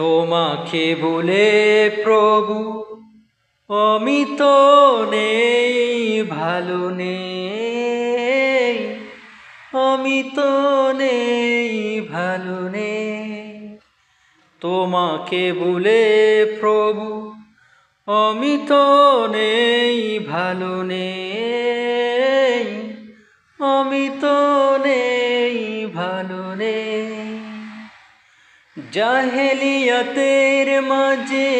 তোমাকে বলে প্রভু, অমিত নেই, ভালো নেই আমি তো নেই, ভালো নেই। তোমাকে বলে প্রভু, অমিত নেই, ভালো নেই আমি তো নেই, ভালো নেই। জাহেলিয়াতের মাঝে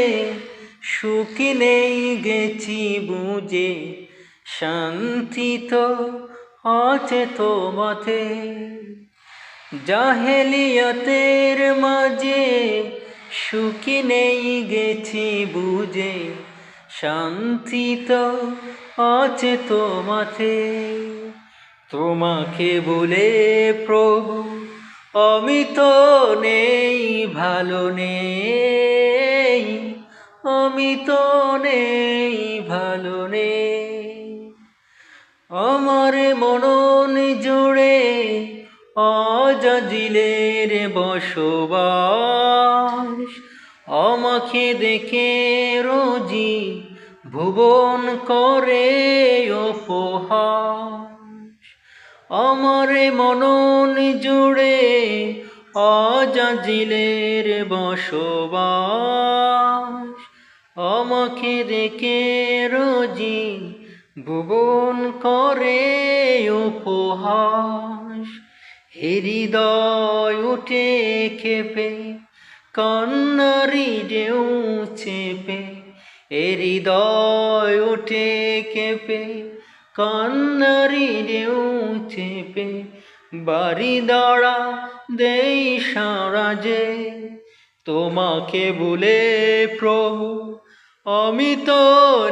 সুখী নেই গেছি বুঝে। শান্তি তো আছে তো মাথে জাহেলিয়াতের মাঝে সুখী নেই গেছি বুঝে। শান্তি তো আছে তো মাথে তোমাকে বলে প্রভু আমি তো নেই, ভালো নেই। আমি তো নেই, ভালো নেই। আমার মনন জুড়ে অজাজিলের বসবাস। আমাকে দেখে রোজি ভুবন করে উপহাস আমার মনন জুড়ে অজাজিলের বসবাস। আমাকে দেখে রোজি ভুবন করে উপহাস। হৃদয় উঠে খেপে কন্নারি ঢেউ চেপে হৃদয় উঠে কেঁপে কান্নারি দেউ চেপে বাড়ি দাঁড়া দেই সারাজে তোমাকে বলে, প্রভু অমিত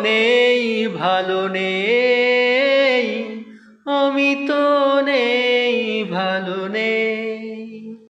নেই, ভালো নেই। অমিত নেই, ভালো নেই।